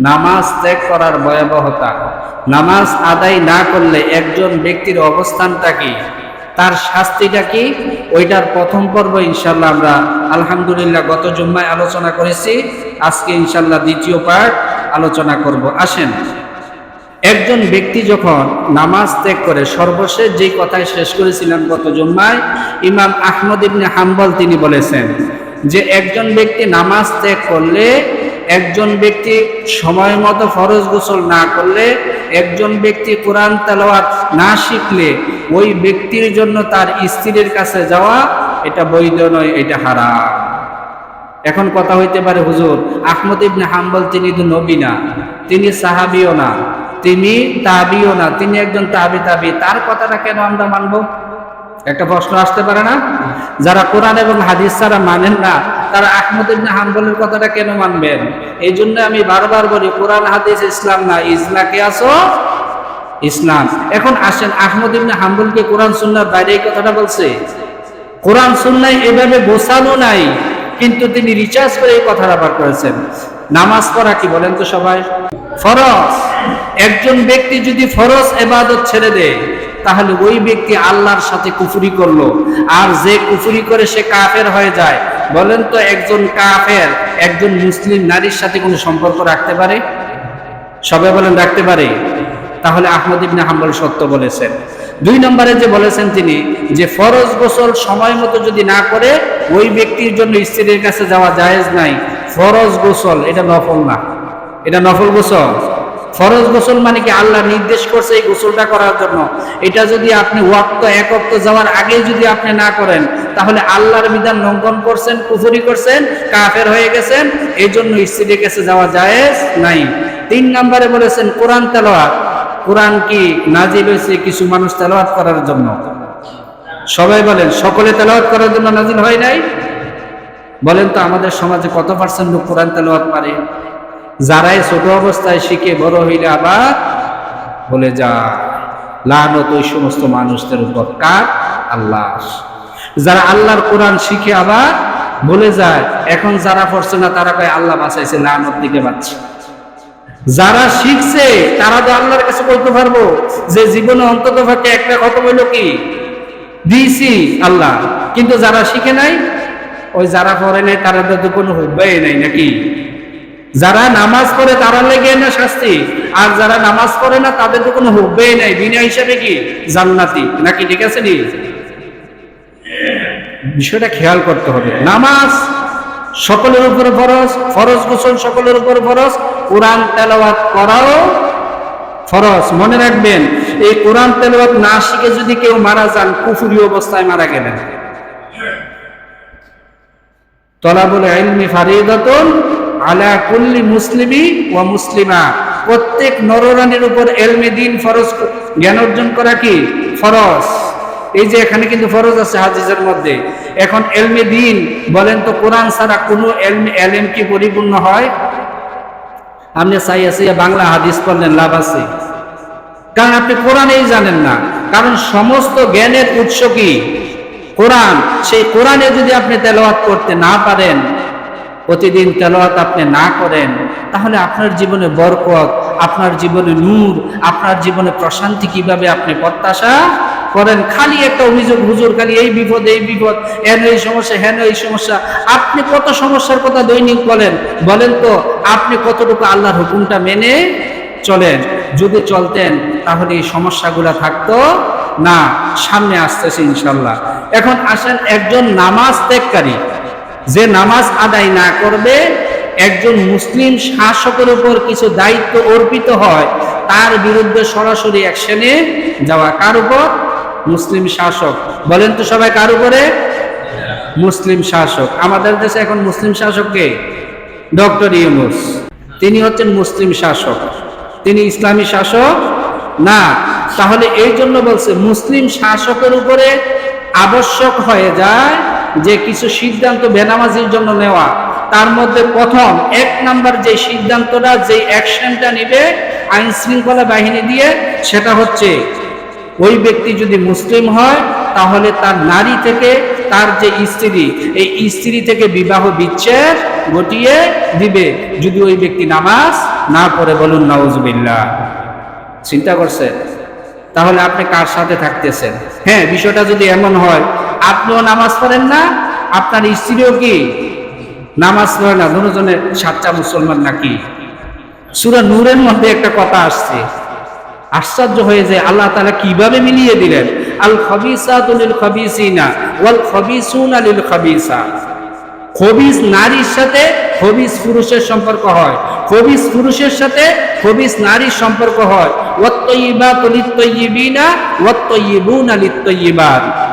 নামাজ ত্যাগ করার ভয়াবহতা। নামাজ আদায় না করলে একজন ব্যক্তির অবস্থানটা কি? তার শাস্তিটা কি? ওইটার প্রথম পর্ব ইনশাল্লাহ আমরা আলহামদুলিল্লাহ গত জুম্মায় আলোচনা করেছি। আজকে ইনশাল্লাহ দ্বিতীয় পার্ট আলোচনা করব। আসেন। একজন ব্যক্তি যখন নামাজ ত্যাগ করে, সর্বশেষ যেই কথায় শেষ করেছিলাম গত জুম্মায়, ইমাম আহমদ ইবনে হাম্বল তিনি বলেছেন যে, একজন ব্যক্তি নামাজ ত্যাগ করলে একজন ব্যক্তি সময় মতো ফরজ গোসল না করলে, একজন ব্যক্তি কোরআন তেলাওয়াত না শিখলে, ওই ব্যক্তির জন্য তার স্ত্রীর কাছে যাওয়া এটা বৈধ নয়, এটা হারাম। এখন কথা হইতে পারে, হুজুর, আহমদ ইবনে হাম্বল তিনি তো নবী না, তিনি সাহাবিও না, তিনি তাবিও না, তিনি একজন তাবি তাবি, তার কথাটা কেন আমরা মানব? একটা প্রশ্ন আসতে পারে না? যারা কোরআন এবং হাদিস ছাড়া মানেন না তারা আহমদ ইবনে হাম্বলের কথাটা কেন মানবেন? এই জন্য আমি বারবার বলি, কোরআন, হাদিস, ইসলাম না ইসলাকে আসো? ইসলাম। এখন আসেন, আহমদ ইবনে হাম্বলকে কোরআন, সুন্নার বাইরে এই কথাটা বলছে? কোরআন, সুন্নায় এভাবে গোছানো নাই, কিন্তু তিনি রিচার্জ করে এই কথাটা বার করেছেন। নামাজ পড়া কি বলেন তো সবাই? ফরজ। একজন ব্যক্তি যদি ফরজ এবাদত ছেড়ে দেয়, তাহলে ওই ব্যক্তি আল্লাহর সাথে কুফুরি করল। আর যে কুফুরি করে সে কাফের হয়ে যায় বলেন তো একজন কাফের, একজন মুসলিম নারীর সাথে কোনো সম্পর্ক রাখতে পারে? সবাই বলেন রাখতে পারে। তাহলে আহমদ ইবনে হাম্বল সত্য বলেছেন। দুই নম্বরে যে বলেছেন তিনি যে ফরজ গোসল সময় মতো যদি না করে, ওই ব্যক্তির জন্য স্ত্রীর কাছে যাওয়া জায়েজ নাই। ফরজ গোসল, এটা নফল না। এটা নফল গোসল। ফরজ গোসল মানে কি আল্লাহ নির্দেশ করছে এই গোসলটা করার জন্য। এটা যদি আপনি ওয়াক্ত, এক অক্ত যাওয়ার আগে যদি আপনি না করেন, তাহলে আল্লাহর বিধান লঙ্ঘন করছেন, কুফরি করছেন, কাফের হয়ে গেছেন এই জন্য স্ত্রীর কাছে যাওয়া জায়েজ নাই। তিন নম্বরে বলেছেন, কোরআন তেলাওয়াত। কোরআন কি নাজিল হয়েছে কিছু মানুষ তেলাওয়াত করার জন্য? সবাই বলেন, সকলে তেলাওয়াত করার জন্য নাজিল হয় নাই? বলেন তো আমাদের সমাজে কত পার্সেন্ট লোক কোরআন তেলাওয়াত পারে? যারাই ছোট অবস্থায় শিখে বড় হইলে আবার বলে যা। লানত ওই সমস্ত মানুষদের উপর কার? আল্লাহ যারা আল্লাহর কোরআন শিখে আবার বলে যায়, এখন যারা পড়ছে না, তারা কয়, আল্লাহ বাঁচাইছে, লানত দিকে পাচ্ছে যারা শিখছে, তারা তো আল্লাহর কাছে বলতে পারব, যে জীবনে অন্তত পক্ষে একটা খতম হইল কি? দিয়েছি আল্লাহ। কিন্তু যারা শিখে নাই, ওই যারা পড়ে নাই, তারা তো কোনো হুব্বাই নাই নাকি? যারা নামাজ পড়ে তারা লেগে না শাস্তি, আর যারা নামাজ পড়ে না তাদের তো কোনো হুব্বেই নাই, বিনা হিসাবে কি? জান্নাতি, নাকি ঠিক আছে নি? বিষয়টা খেয়াল করতে হবে। নামাজ সকলের উপরে ফরজ ফরজ গোসল সকলের উপরে ফরজ, কোরআন তেলাওয়াত করাও ফরজ। মনে রাখবেন, এই কোরআন তেলাওয়াত না শিখে যদি কেউ মারা যান, কুফুরি অবস্থায় মারা গেলেন। তলাবুল ইলমি ফারিদাতুন আলা কুল্লি মুসলিমি ওয়া মুসলিমা। প্রত্যেক নররানির উপর এলমে দিন ফরজ জ্ঞান অর্জন করা কি? ফরজ। এই যে এখানে কিন্তু ফরজ আছে হাদিসের মধ্যে। এখন এলমে দিন, বলেন তো কোরআন ছাড়া কোনো এলমে এলএম কি পরিপূর্ণ হয়? আপনি চাই আছে বাংলা হাদিস পড়লেন, লাভ আছে। কারণ আপনি কোরআনেই জানেন না। কারণ সমস্ত জ্ঞানের উৎস কি? কোরআন। সেই কোরআনে যদি আপনি তেলাওয়াত করতে না পারেন প্রতিদিন তেলাওয়াত আপনি না করেন, তাহলে আপনার জীবনে বরকত, আপনার জীবনে নূর, আপনার জীবনে প্রশান্তি কীভাবে আপনি প্রত্যাশা করেন? খালি একটা অভিযোগ, হুজুর, খালি এই বিপদ এই বিপদ, হেন এই সমস্যা, হেন এই সমস্যা। আপনি কত সমস্যার কথা দৈনিক বলেন? বলেন তো, আপনি কতটুকু আল্লাহর হুকুমটা মেনে চলেন? যদি চলতেন, তাহলে এই সমস্যাগুলো থাকতো না। সামনে আসতেছে ইনশাল্লাহ। এখন আসেন একজন নামাজ ত্যাগকারী। যে নামাজ আদায় না করবে, একজন মুসলিম শাসকের উপর কিছু দায়িত্ব অর্পিত হয়, তার বিরুদ্ধে সরাসরি অ্যাকশনে যাওয়া। কার উপর? মুসলিম শাসক। বলেন তো সবাই কার উপরে? মুসলিম শাসক। আমাদের দেশে এখন মুসলিম শাসককে ডক্টর ইউনুস। তিনি হচ্ছেন মুসলিম শাসক। তিনি ইসলামী শাসক? না। তাহলে এই জন্য বলছে, মুসলিম শাসকের উপরে আবশ্যক হয়ে যায় যে কিছু সিদ্ধান্ত বেনামাজির জন্য নেওয়া, তার মধ্যে প্রথম এক নাম্বার যে সিদ্ধান্তটা, যে অ্যাকশনটা নিবে আইন শৃঙ্খলা বাহিনী দিয়ে, সেটা হচ্ছে ওই ব্যক্তি যদি মুসলিম হয়, তাহলে তার নারী থেকে তার যে স্ত্রী, এই স্ত্রী থেকে বিবাহ বিচ্ছেদ ঘটিয়ে দিবে। যদি ওই ব্যক্তি নামাজ না পড়ে, বলুন নওয়াজবিল্লাহ চিন্তা করছেন তাহলে আপনি কার সাথে থাকতেছেন? হ্যাঁ বিষয়টা যদি এমন হয় আপনিও নামাজ পড়েন না, আপনার স্ত্রীও কি নামাজ পড়ে না? দুজনের সাচ্চা মুসলমান নাকি? সুরা নূরের মধ্যে একটা কথা আসছে। আশ্চর্য হয়ে যায়, আল্লাহ তাআলা কীভাবে মিলিয়ে দিলেন? আল খবিসা তুলিল খবিসিনা ওয়াল খবিসুনা লিল খবিসা খবিস নারীর সাথে খবিস পুরুষের সম্পর্ক হয়। খবিস পুরুষের সাথে খবিস নারীর সম্পর্ক হয়।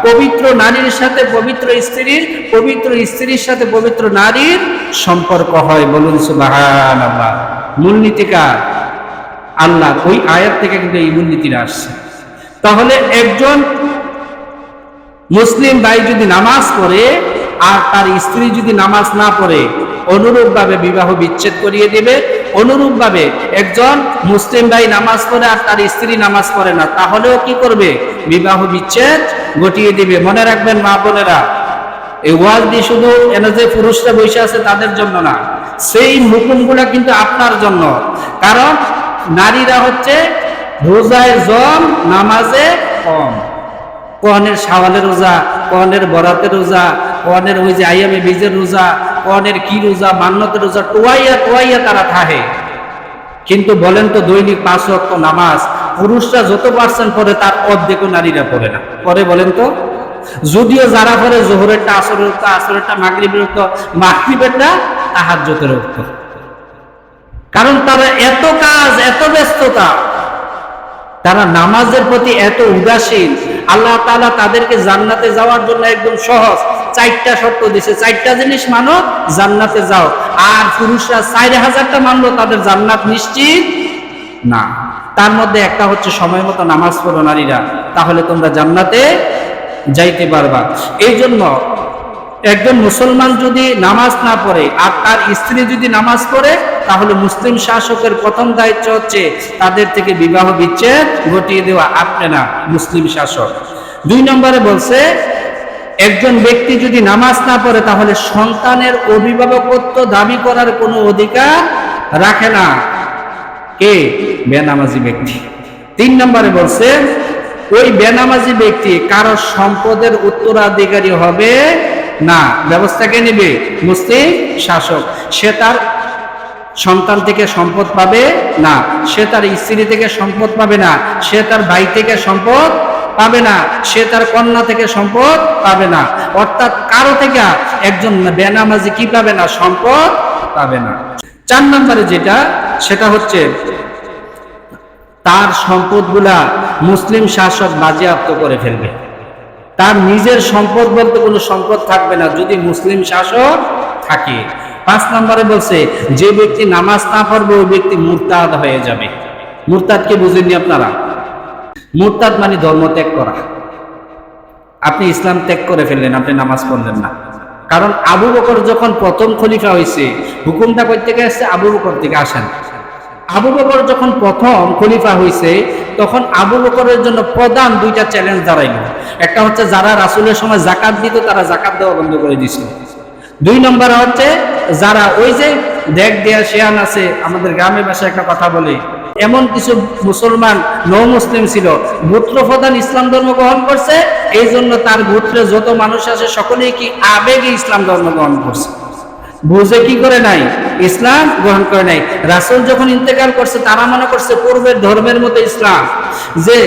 পবিত্র নারীর সাথে পবিত্র স্ত্রীর পবিত্র স্ত্রীর সাথে পবিত্র নারীর সম্পর্ক হয়। বলুন সুবহানাল্লাহ। মূলনীতিকার আল্লাহ ওই আয়াত থেকে কিন্তু এই মূলনীতিটা আসছে। তাহলে একজন মুসলিম ভাই যদি নামাজ পড়ে আর তার স্ত্রী যদি নামাজ না পড়ে, অনুরূপভাবে বিবাহ বিচ্ছেদ করিয়ে দেবে। অনুরূপভাবে একজন মুসলিম ভাই নামাজ পড়ে আর তার স্ত্রী নামাজ পড়ে না, তাহলেও কি করবে? বিবাহ বিচ্ছেদ ঘটিয়ে দিবে। মনে রাখবেন, মা বোনেরা, এই ওয়াজ দিয়ে শুধু এনে যে পুরুষরা বসে আছে তাদের জন্য না, সেই হুকুমগুলা কিন্তু আপনার জন্য। কারণ নারীরা হচ্ছে রোজায় জম, নামাজে কম। কনের সাওয়ালের রোজা কনের বরাতের রোজা, কনের ওই যে আইয়ামে বীজের রোজা, কনের কি রোজা মান্যতের রোজা টোয়াইয়া টোয়াইয়া তারা থাহে। কিন্তু বলেন তো দৈনিক পাঁচ রক্ত নামাজ, পুরুষরা যত পার্সেন্ট পড়ে তার অর্ধেকও নারীরা পড়ে না। পরে বলেন তো, যদিও যারা পড়ে জোহরেরটা, আসরেরটা মাগরিবের রক্ত মাগরিবেরটা তাহার জোতের রক্ত কারণ তারা এত কাজ, এত ব্যস্ততা, তারা নামাজের প্রতি এত উদাসীন আল্লাহ তালা তাদেরকে জান্নাতে যাওয়ার জন্য একদম সহজ। চারটা শর্ত দিছে। চারটা জিনিস মানো, জান্নাতে যাও। আর পুরুষরা চার হাজারটা মানলো, তাদের জান্নাত নিশ্চিত না। তার মধ্যে একটা হচ্ছে সময় মতো নামাজ পড়ো নারীরা, তাহলে তোমরা জান্নাতে যাইতে পারবা। এই জন্য একজন মুসলমান যদি নামাজ না পড়ে আর তার স্ত্রী যদি নামাজ পড়ে, তাহলে মুসলিম শাসকের প্রথম দায়িত্ব হচ্ছে তাদের থেকে বিবাহ বিচ্ছেদ ঘটিয়ে দেওয়া। আপনি না, মুসলিম শাসক। দুই নম্বরে বলছে, একজন ব্যক্তি যদি নামাজ না পড়ে, তাহলে সন্তানের অভিভাবকত্ব দাবি করার কোনো অধিকার রাখে না। কে? বেনামাজি ব্যক্তি। তিন নম্বরে বলছে, ওই বেনামাজি ব্যক্তি কারও সম্পদের উত্তরাধিকারী হবে না, ব্যবস্থা কে নেবে? মুসলিম শাসক। সে তার সন্তান থেকে সম্পদ পাবে না। সে তার স্ত্রী থেকে সম্পদ পাবে না। সে তার ভাই থেকে সম্পদ পাবে না। সে তার কন্যা থেকে সম্পদ পাবে না। অর্থাৎ কারও থেকে একজন বেনামাজি কি পাবে না? সম্পদ পাবে না। চার নম্বরে যেটা, সেটা হচ্ছে তার সম্পদগুলা মুসলিম শাসক বাজেয়াপ্ত করে ফেলবে। তার নিজের সম্পদ বলতে কোনো সম্পদ থাকবে না, যদি মুসলিম শাসক থাকে। পাঁচ নম্বরে বলছে, যে ব্যক্তি নামাজ না পড়বে, ওই ব্যক্তি মুরতাদ হয়ে যাবে। মুরতাদকে বুঝেননি আপনারা? মুরতাদ মানে ধর্ম ত্যাগ করা। আপনি ইসলাম ত্যাগ করে ফেললেন, আপনি নামাজ পড়লেন না। কারণ আবু বকর যখন প্রথম খলিফা হয়েছে, হুকুমটা থেকে আসছে? আবু বকর থেকে আসেন। আবু বকর যখন প্রথম খলিফা হয়েছে তখন আবু বকরের জন্য প্রধান দুইটা চ্যালেঞ্জ দাঁড়াইল। একটা হচ্ছে যারা রাসুলের সময় জাকাত দিত, তারা জাকাত দেওয়া বন্ধ করে দিছিল। দুই নম্বর হচ্ছে যারা ওই যে দেখ দেয়া শেয়ান আছে, আমাদের গ্রামে ভাষায় একটা কথা বলে, এমন কিছু মুসলমান নৌ মুসলিম ছিল গোত্র প্রধান ইসলাম ধর্ম গ্রহণ করছে এই জন্য তার গোত্রে যত মানুষ আছে, সকলেই কি আবেগে ইসলাম ধর্ম গ্রহণ করছে। বুঝে কি করে নাই? ইসলাম গ্রহণ করে নাই। রাসুল যখন ইন্তেকাল করছে, তারা মনে করছে পূর্বের ধর্মের মতো ইসলাম। যে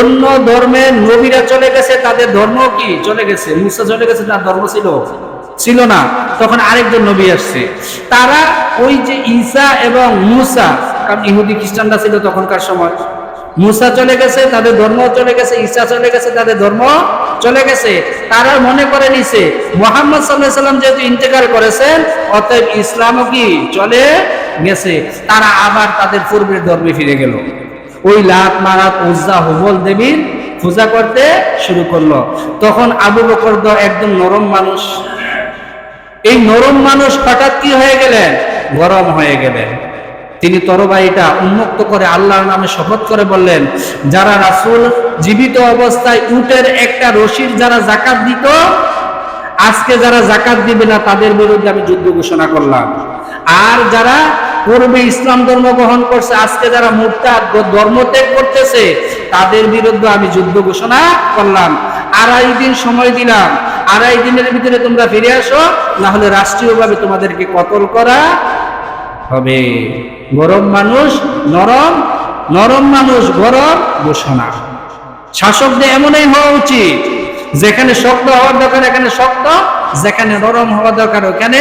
অন্য ধর্মের নবীরা চলে গেছে, তাদের ধর্ম কি? চলে গেছে। মুসা চলে গেছে, তার ধর্ম ছিল? ছিল না। তখন আরেকজন নবী আসছে। তারা ওই যে ঈসা এবং মুসা, কারণ ইহুদি খ্রিস্টানরা ছিল তখনকার সময় মুসা চলে গেছে, তাদের ধর্ম চলে গেছে, ঈসা চলে গেছে, তাদের ধর্ম চলে গেছে। তারা মনে করে নিছে, মোহাম্মদ সাল্লাহ সাল্লাম যেহেতু ইন্তেকাল করেছেন, অতএব ইসলামও কি চলে গেছে? তারা আবার তাদের পূর্বের ধর্মে ফিরে গেল। ওই লাত, মারাত, উজ্জা হুবল দেবীর পূজা করতে শুরু করল। তখন আবু বকর দ একদম নরম মানুষ। এই নরম মানুষ হঠাৎ কি হয়ে গেলেন? গরম হয়ে গেলেন। তিনি তরবারিটা উন্মুক্ত করে আল্লাহর নামে শপথ করে বললেন, যারা রাসুল জীবিত অবস্থায় উটের একটা রশির যারা জাকাত দিত, আজকে যারা জাকাত দিবে না, তাদের বিরুদ্ধে আমি যুদ্ধ ঘোষণা করলাম। আর যারা পূর্বে ইসলাম ধর্ম গ্রহণ করছে, আজকে যারা মুরতাদ ধর্ম ত্যাগ করতেছে, তাদের বিরুদ্ধে আমি যুদ্ধ ঘোষণা করলাম। আড়াই দিন সময় দিলাম। আড়াই দিনের ভিতরে তোমরা ফিরে আসো না হলে রাষ্ট্রীয়ভাবে তোমাদেরকে কতল করা হবে। গরম মানুষ নরম নরম মানুষ গরম ঘোষণা শাসকদের এমনই হওয়া উচিত, যেখানে শক্ত হওয়ার দরকার, এখানে শক্ত, যেখানে নরম হওয়া দরকার, ওখানে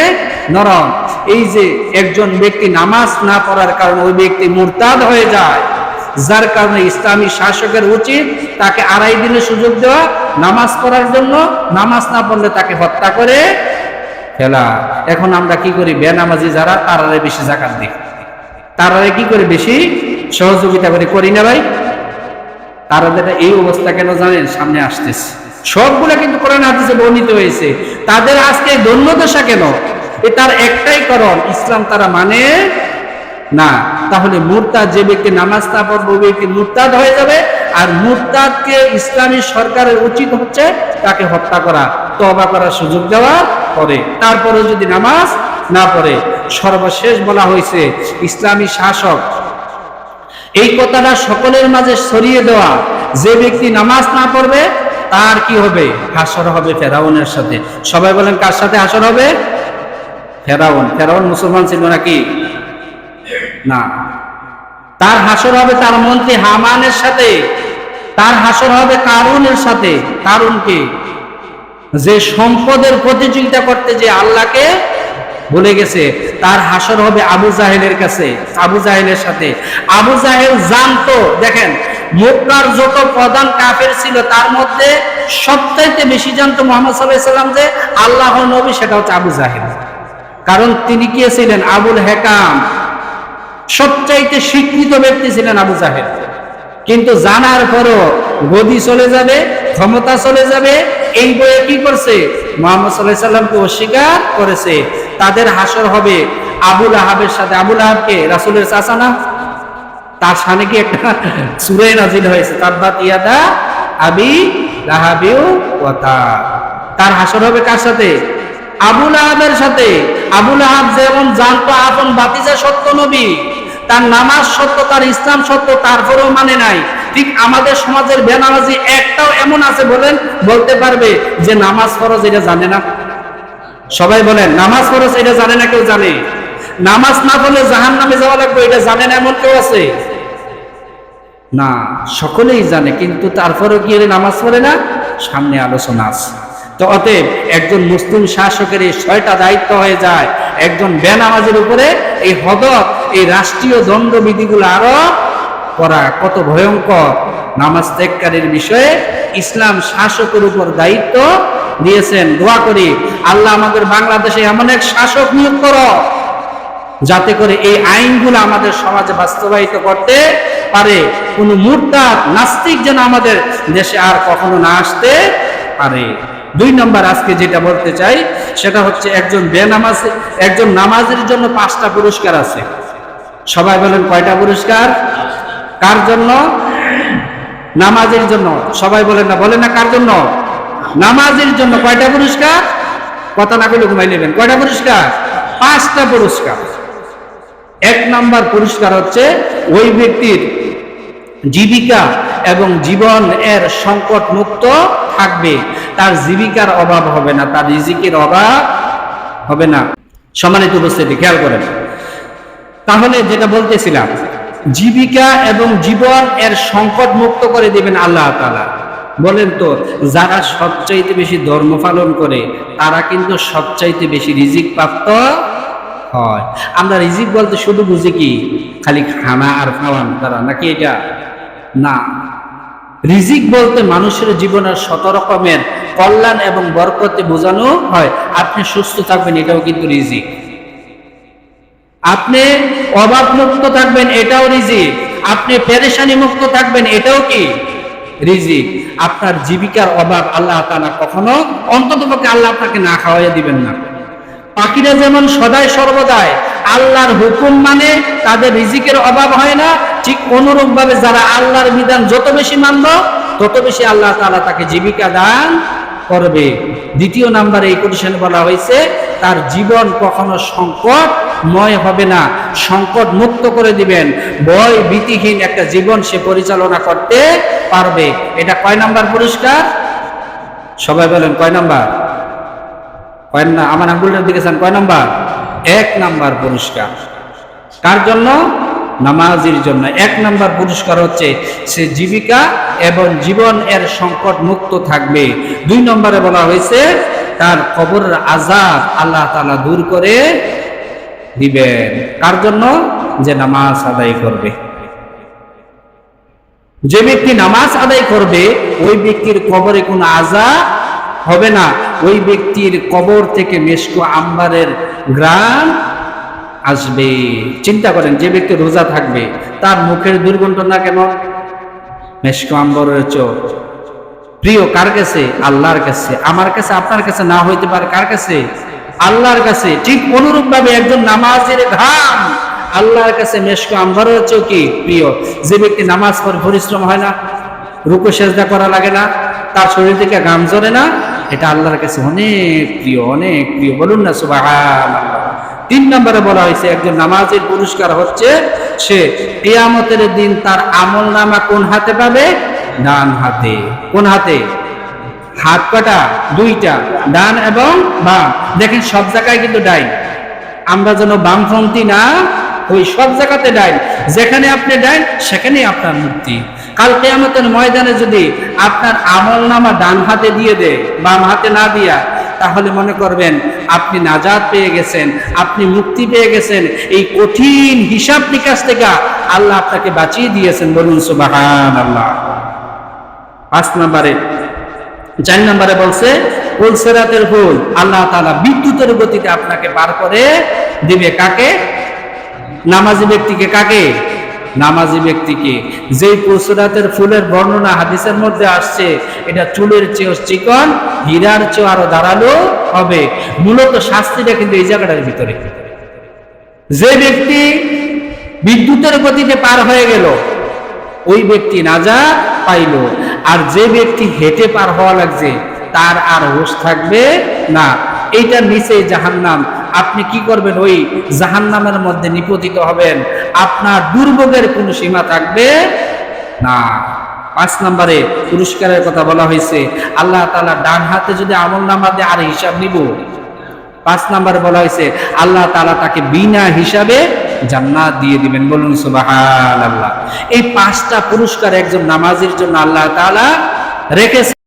নরম। এই যে একজন ব্যক্তি নামাজ না পড়ার কারণে ওই ব্যক্তি মুরতাদ হয়ে যায়, যার কারণে ইসলামী শাসকের উচিত তাকে আড়াই দিনের সুযোগ দেওয়া, নামাজ পড়ার জন্য, নামাজ না পড়লে তাকে হত্যা করে ফেলা এখন আমরা কি করি? বেনামাজি যারা, তারারে বেশি জাকাত দিই। তারারে কি করে বেশি? সহযোগিতা করে। করি না ভাই। তারাদের এই অবস্থা কেন জানেন? সামনে আসতেছে। সবগুলা কিন্তু কোরআন হাদিসে বর্ণিত হয়েছে। তাদের আজকে ধন্যদশা কেন? এ তার একটাই কারণ, ইসলাম তারা মানে না, তাহলে মুরতাদ যে ব্যক্তি নামাজ ওই ব্যক্তি মুরতাদ হয়ে যাবে। আর মুরতাদকে ইসলামী সরকারের উচিত হচ্ছে তাকে হত্যা করা তবা করার সুযোগ দেওয়া পরে। তারপরে যদি নামাজ না পড়ে, সর্বশেষ বলা হয়েছে, ইসলামী শাসক, এই কথাটা সকলের মাঝে সরিয়ে দেওয়া, যে ব্যক্তি নামাজ না পড়বে, তার কি হবে? হাসর হবে ফেরাউনের সাথে। সবাই বলেন, কার সাথে হাসর হবে? ফেরাউন। ফেরাউন মুসলমান ছিল নাকি? না। তার হাসর হবে তার মন্ত্রী হামানের সাথে, তার হাসর হবে কারুনের সাথে। কারুনকে যে সম্পদের প্রতিযোগিতা করতে যে আল্লাহকে বলে গেছে, তার হাসর হবে আবু জাহেলের কাছে, আবু জাহেলের সাথে। আবু জাহেল জানতো, দেখেন, মক্কার যত প্রধান কাফের ছিল, তার মধ্যে সবচাইতে বেশি জানতো মোহাম্মদ সাল্লাম যে আল্লাহ নবী, সেটা হচ্ছে আবু জাহেল। কারণ তিনি কে ছিলেন? আবুল হেকাম। সবচাইতে স্বীকৃত ব্যক্তি ছিলেন আবু জাহেল। কিন্তু জানার পরও গদি চলে যাবে, ক্ষমতা চলে যাবে, এই বইয়ে কি করছে? মোহাম্মদ সাল্লাহ সাল্লামকে অস্বীকার করেছে। তাদের হাসর হবে আবুল আহাবের সাথে। আবুল আহাবকে রাসুলের চাচানা তার সামনে কি একটা সুরে নাজিল হয়েছে? তাব্বাত ইয়াদা আবি লাহাবিউ ওয়াতা তার হাসর হবে কার সাথে? আবুল আহাবের সাথে। আবুল আহাব যেমন জানতো আপন বাতিজা সত্য নবী। তার নামাজ সত্য, তার ইসলাম সত্য, তারপরেও মানে নাই। ঠিক আমাদের সমাজের বেনামাজি একটাও এমন আছে বলেন, বলতে পারবে যে নামাজ ফরজ এটা জানে না। সবাই বলেন, নামাজ ফরজ এটা জানে না কেউ জানে? নামাজ না পড়লে জাহান নামে যাওয়া লাগবে, এটা জানে না এমন কেউ আছে? না, সকলেই জানে, কিন্তু তারপরেও এর নামাজ পড়ে না? সামনে আলোচনা আছে। তো অতএব একজন মুসলিম শাসকের এই ছয়টা দায়িত্ব হয়ে যায়। একজন বেনামাজের উপরে এই হদক এই রাষ্ট্রীয় দণ্ডবিধিগুলো আরও করা কত ভয়ঙ্কর। নামাজ ত্যাগকারীর বিষয়ে ইসলাম শাসকের উপর দায়িত্ব দিয়েছেন দোয়া করি, আল্লাহ আমাদের বাংলাদেশে এমন এক শাসক নিয়োগ করো, যাতে করে এই আইনগুলো আমাদের সমাজে বাস্তবায়িত করতে পারে। কোনো মুরতাদ, নাস্তিক যেন আমাদের দেশে আর কখনো না আসতে পারে। দুই নম্বর আজকে যেটা বলতে চাই, সেটা হচ্ছে একজন বেনামাজ, একজন নামাজের জন্য পাঁচটা পুরস্কার আছে। সবাই বলেন কয়টা পুরস্কার? কার জন্য? নামাজের জন্য। সবাই বলেন না বলেন না কার জন্য? নামাজের জন্য কয়টা পুরস্কার? কথা না বলে ঘুমাই নেবেন। কয়টা পুরস্কার? পাঁচটা পুরস্কার। এক নাম্বার পুরস্কার হচ্ছে ওই ব্যক্তির জীবিকা এবং জীবন এর সংকট মুক্ত থাকবে। তার জীবিকার অভাব হবে না, তার রিজিকের অভাব হবে না। সম্মানিত উপস্থিতি, খেয়াল করেন। তাহলে যেটা বলতেছিলাম, জীবিকা এবং জীবন এর সংকট মুক্ত করে দেবেন আল্লাহ তাআলা। বলেন তো, যারা সবচাইতে বেশি ধর্ম পালন করে, তারা কিন্তু সবচাইতে বেশি রিজিক প্রাপ্ত হয়। আমরা রিজিক বলতে শুধু বুঝি কি? খালি খানা আর খাওয়ান তারা, নাকি এটা? না। রিজিক বলতে মানুষের জীবনের শত রকমের কল্যাণ এবং বরকতে বোঝানো হয়। আপনি সুস্থ থাকবেন, এটাও কিন্তু রিজিক। আপনি অভাব মুক্ত থাকবেন, এটাও রিজিক। আপনি পেরেশানি মুক্ত থাকবেন, এটাও কি? রিজিক। আপনার জীবিকার অভাব আল্লাহ তাআলা কখনো অন্তত পক্ষে আল্লাহ আপনাকে না খাওয়াইয়া দিবেন না। পাখিরা যেমন সদাই সর্বদাই আল্লাহর হুকুম মানে তাদের রিজিকের অভাব হয় না। ঠিক অনুরূপ ভাবে যারা আল্লাহর বিধান যত বেশি মানল, তত বেশি আল্লাহ তাআলা তাকে জীবিকা দান করবে। দ্বিতীয় নাম্বার এই কোটেশন বলা হয়েছে, তার জীবন কখনো সংকটময় হবে না, সংকট মুক্ত করে দিবেন। ভয় ভীতিহীন একটা জীবন সে পরিচালনা করতে পারবে। এটা কয় নাম্বার পুরস্কার? সবাই বলেন, কয় নাম্বার? কয় না, আমার আঙ্গুলটার দিকে চান, কয় নাম্বার? এক নাম্বার পুরস্কার। কার জন্য? নামাজির জন্য। এক নাম্বার পুরস্কার হচ্ছে সে জীবিকা এবং জীবন এর সংকট মুক্ত থাকবে। দুই নম্বরে বলা হয়েছে, তার কবরের আজাব আল্লাহ তালা দূর করে দিবেন। কার জন্য? যে নামাজ আদায় করবে। যে ব্যক্তি নামাজ আদায় করবে, ওই ব্যক্তির কবরে কোনো আজাব হবে না। ওই ব্যক্তির কবর থেকে মেশকো আম্বারের গ্রাম আসবে। চিন্তা করেন, যে ব্যক্তি রোজা থাকবে, তার মুখের দুর্গন্ধ না কেন মেশকো আম্বরের চোখ। প্রিয়, কার কাছে? আল্লাহর কাছে। আমার কাছে, আপনার কাছে না হইতে পারে, কার কাছে? আল্লাহর কাছে ঠিক অনুরূপ ভাবে একজন নামাজের ঘাম আল্লাহর কাছে মেশকো আম্বরের চোখই প্রিয়? যে ব্যক্তি নামাজ পর পরিশ্রম হয় না, রুকু সেজদা করা লাগে না, তার শরীর থেকে ঘাম ঝরে না, এটা আল্লাহর কাছে অনেক প্রিয় অনেক প্রিয়। বলুন না সুবাহ তিন নম্বরে বলা হয়েছে, একজন নামাজের পুরস্কার হচ্ছে সে কেয়ামতের দিন তার আমল নামা কোন হাতে পাবে? ডান হাতে। কোন হাতে? হাত কটা? দুইটা। ডান এবং বাম। দেখেন, সব জায়গায় কিন্তু ডাইন। আমরা যেন বামপন্থী না ওই সব জায়গাতে ডাইন। যেখানে আপনি ডাইন, সেখানেই আপনার মুক্তি। কাল কেয়ামতের ময়দানে যদি আপনার আমল নামা ডান হাতে দিয়ে দেয়, বাম হাতে না দিয়া, তাহলে মনে করবেন, আপনি নাজাদ পেয়ে গেছেন, আপনি মুক্তি পেয়ে গেছেন। এই কঠিন হিসাব নিকাশ থেকে আল্লাহ আপনাকে বাঁচিয়ে দিয়েছেন বলুন সুবাহান আল্লাহ পাঁচ নম্বরে চার নম্বরে বলছে পুলসেরাতের ফুল আল্লাহ তালা বিদ্যুতের গতিতে আপনাকে পার করে দিবে কাকে? নামাজি ব্যক্তিকে কাকে? নামাজি ব্যক্তিকে। যেই পুলসেরাতের ফুলের বর্ণনা হাদিসের মধ্যে আসছে, এটা চুলের চেয়েও চিকন, হীরার চেয়েও আরও দাঁড়াল হবে। মূলত শাস্তিটা কিন্তু এই জায়গাটার ভিতরে। যে ব্যক্তি বিদ্যুতের গতিতে পার হয়ে গেল, ওই ব্যক্তি নাজা পাইল। আর যে ব্যক্তি হেঁটে পার হওয়া লাগছে, তার আর হোশ থাকবে না। এইটার নিচে জাহান্নাম। আপনি কি করবেন? ওই জাহান্নামের মধ্যে নিপতিত হবেন। আপনার দুর্ভোগের কোনো সীমা থাকবে না। পাঁচ নম্বরে পুরস্কারের কথা বলা হয়েছে, আল্লাহ তালা ডান হাতে যদি আমল নামা দিয়ে, আর হিসাব নিব। পাঁচ নম্বরে বলা হয়েছে, আল্লাহ তালা তাকে বিনা হিসাবে জান্নাত দিয়ে দিবেন। বলুন সুবাহান আল্লাহ এই পাঁচটা পুরস্কার একজন নামাজির জন্য আল্লাহ তালা রেখেছে